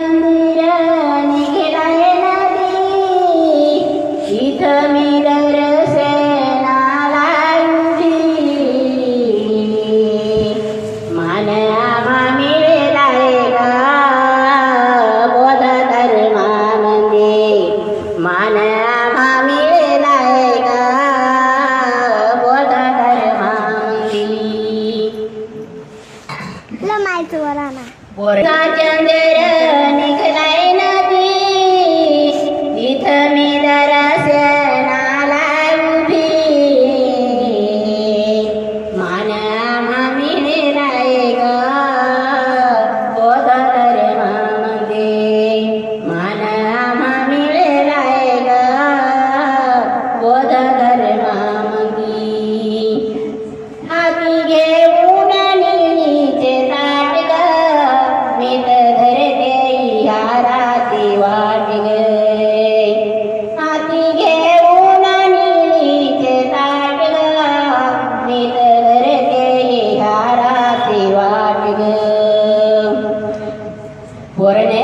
मंदिर निघालाय नदी इथं मी चंद्र निघलाय नदी ಕೊರನೆ